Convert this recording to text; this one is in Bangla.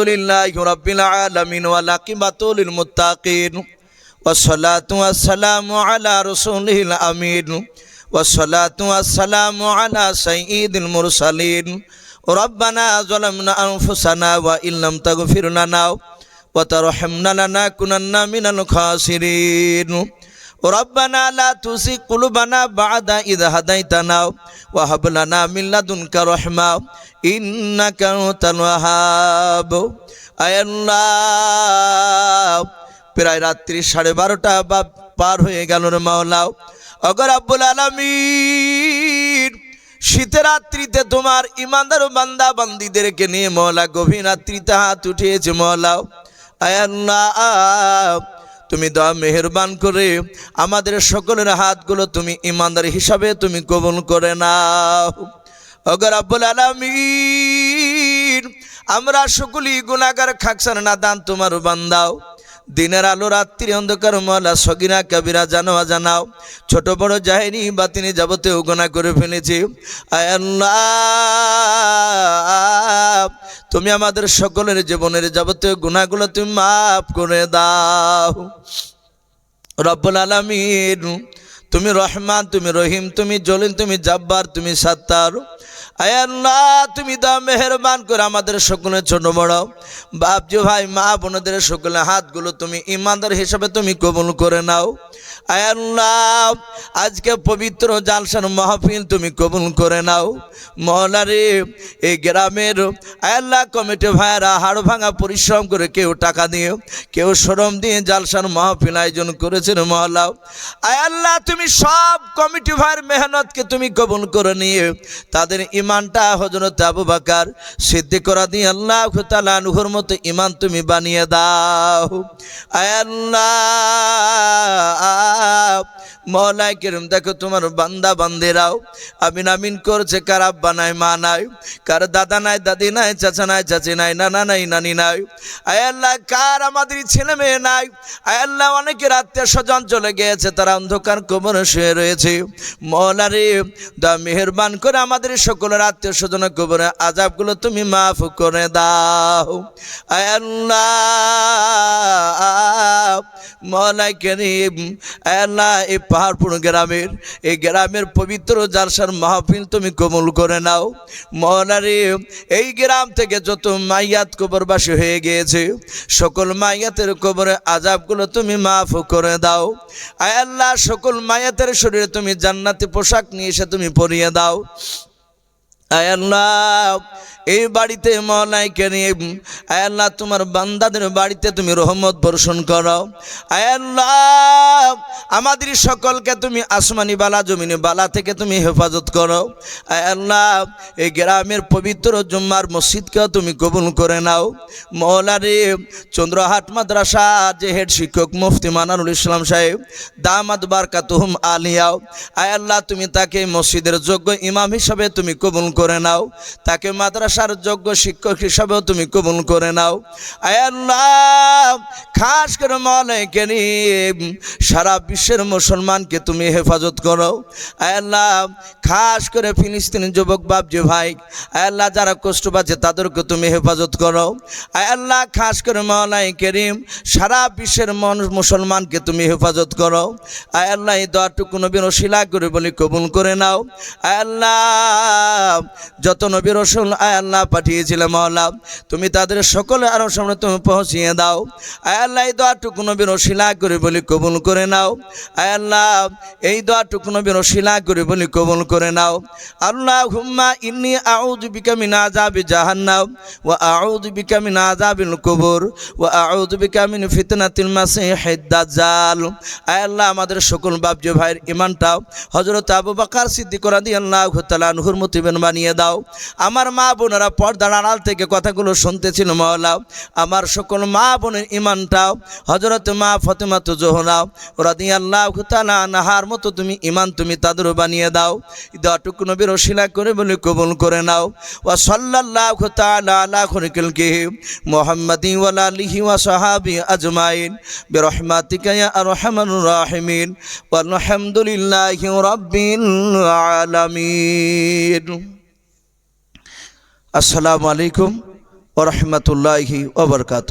আলহামদুলিল্লাহ রব্বিল আলামিন ওয়াল আকিবাতুল মুত্তাকিন والصلاة والسلام على رسوله الأمين والصلاة والسلام على سيد المرسلين ربنا ظلمنا أنفسنا وإن لم تغفر لنا وترحمنا لنكونن من الخاسرين ربنا لا تزغ قلوبنا بعد إذ هديتنا وهب لنا من لدنك رحمة إنك أنت الوهاب আয় আল্লাহ প্রায় রাত্রি সাড়ে বারোটা বা পার হয়ে গেল রে মাওলাও অগর আব্বুল আলমিন শীতের রাত্রিতে তোমার ইমানদার বান্দা বান্দিদেরকে নিয়ে মহলা গভীর রাত্রিতে হাত উঠিয়েছে মহলাও আয় আল্লাহ তুমি দয়া, মেহরবান করে আমাদের সকলের হাতগুলো তুমি ইমানদার হিসাবে তুমি কবুল করে নাও। অগর আব্বুল আলমিন, আমরা সকলেই গুণাগার খাকসার না দান তোমার বান্দাও। দিনের আলো রাত্রি অন্ধকার মলা সগিনা, কবিরা, জানোয়া জানাও। ছোট, বড় জাহেরি বা তিনি যাবতীয় গোনা করে ফেলেছি। আল্লাহ তুমি আমাদের সকলের জীবনের যাবতীয় গুণাগুলো তুমি মাফ করে দাও। রব্বুল আলমিন তুমি রহমান, তুমি রহিম, তুমি জলিন তুমি জাব্বার, তুমি সাত্তার। আয় আল্লাহ, তুমি দা মেহরবান করে আমাদের সকলে ছোট বড়। বাপজি ভাই, মা বোনদের সকলে হাতগুলো তুমি ইমানদার হিসাবে তুমি কবুল করে নাও। আয় আল্লাহ, আজকে পবিত্র জালসার মাহফিল তুমি কবুল করে নাও। মহলারে এই গ্রামের আয় আল্লাহ, কমিটি ভাইয়েরা হাড় ভাঙা পরিশ্রম করে কেউ টাকা দিয়ে, কেউ শ্রম দিয়ে জালসার মাহফিল আয়োজন করেছেন মহলাও। আয় আল্লাহ তুমি সব কমিটি ভাইয়ের মেহনতকে তুমি কবুল করে নিয়ে তাদের ইমানটা হজরত আবু বাকার সিদ্ধি করা দিয়ে আল্লাহ তালা নুহর মতো ইমান তুমি বানিয়ে দাও। আল্লাহ মৌলাই কেরম, দেখো তোমার বান্দা বান্দেরাও, আমিন আমিন করছে, কার আব্বা নাই, মা নাই, কার দাদা নাই, দাদি নাই, চাচা নাই, চাচি নাই, নানা নাই, নানি নাই। আয় আল্লাহ, কার আমাদের ছেলে মেয়ে নাই? আয় আল্লাহ, অনেকের আত্মীয় স্বজন চলে গিয়েছে, তারা অন্ধকার শুয়ে রয়েছে। মৌলারে দা মেহরবান করে আমাদের সকলের আত্মীয় স্বজন কবরে আজাবগুলো তুমি মাফ করে দাও। আল্লাহ। মৌলাই করিম আল্লাহ এই পাহাড়পুর গ্রামের, এই গ্রামের পবিত্র জালসার মাহফিল তুমি কবুল করে নাও। মৌলারে এই গ্রাম থেকে যত মাইয়াত কবরবাসী হয়ে গিয়েছে, সকল মাইয়াতের কবরে আজাবগুলো তুমি মাফ করে দাও। আয় আল্লাহ, সকল মায়াতের শরীরে তুমি জান্নাতি পোশাক নিয়ে এসে তুমি পরিয়ে দাও। আয় আল্লাহ এই বাড়িতে মলাইকে নিয়ে আয় আল্লাহ তোমার বান্দাদের বাড়িতে তুমি রহমত বর্ষণ করো। আয় আল্লাহ আমাদের সকলকে তুমি আসমানি বালা, জমিনে বালা থেকে তুমি হেফাজত করো। আয় আল্লাহ এই গ্রামের পবিত্র জুম্মার মসজিদকেও তুমি কবুল করে নাও। মৌলারে চন্দ্রহাট মাদ্রাসা, যে হেড শিক্ষক মুফতি মানারুল ইসলাম সাহেব দামাদ বারকাতুহুম আলিয়াও। আয় আল্লাহ তুমি তাকে মসজিদের যোগ্য ইমাম হিসাবে তুমি কবুল করে নাও। তাকে মাদ্রাসার যোগ্য শিক্ষক হিসাবেও তুমি কবুল করে নাও। আয় আল্লাহ খাস করে মালাইকে সারা বিশ্বের মুসলমানকে তুমি হেফাজত করো। আল্লাহ, খাস করে ফিলিস্তিনি যুবক বাবজি ভাই আল্লাহ, যারা কষ্ট পাচ্ছে তাদেরকে তুমি হেফাজত করো। আল্লাহ, খাস করে মাওলাই করিম, সারা বিশ্বের মানুষ মুসলমানকে তুমি হেফাজত করো। আল্লাহ, এই দোয়াটুকু নবীর শিলা করে বলি কবুল করে নাও। আল্লাহ, যত নবীর রসুল আল্লাহ পাঠিয়েছিলে মাওলা, তুমি তাদের সকলে আরও সামনে তুমি পৌঁছিয়ে দাও। আয় আল্লাহ, এই দোয়াটুকু নবীর শিলা করে বলি কবুল করে নাও। আয় আল্লাহ, এই দোয়াটুকু নবীর শিলা করে বলি কবুল করে নাও। আল্লাহ হুম্মা ইন্নি আউযু বিকা মিন আযাবি জাহান্নাম ওয়া আউযু বিকা মিন আযাবিল কুবুর ওয়া আউযু বিকা মিন ফিতনাতিল মাসিহিদ দাজ্জাল। আয় আল্লাহ, আমাদের সকল বাপজি ভাইয়ের ইমানটাও হযরত আবু বকর সিদ্দিক রাদিয়াল্লাহু তাআলা আনহুর মতিবেন বানিয়ে দাও। আমার মা বোনেরা পর্দার আড়াল থেকে কথাগুলো শুনতেছিল মাওলা। আমার সকল মা বোনের ইমানটাও হযরত মা ফাতেমা তো জোহরা রাদিয়াল্লাহু তাআলা আনহার মতো তুমি ইমান তুমি তাদের বানিয়ে দাও। দটুকু নবীর ওসিলা করে বলে কবুল করে নাও। ওয়া সাল্লাল্লাহু তাআলা আলা ওয়া আজমাইন। বিরহমাতিকা আরহামার রাহিমিন। ওয়ালহামদুলিল্লাহি রাব্বিল আলামিন। আসসালামু আলাইকুম ও রহমতুল্লাহি ওবরকাত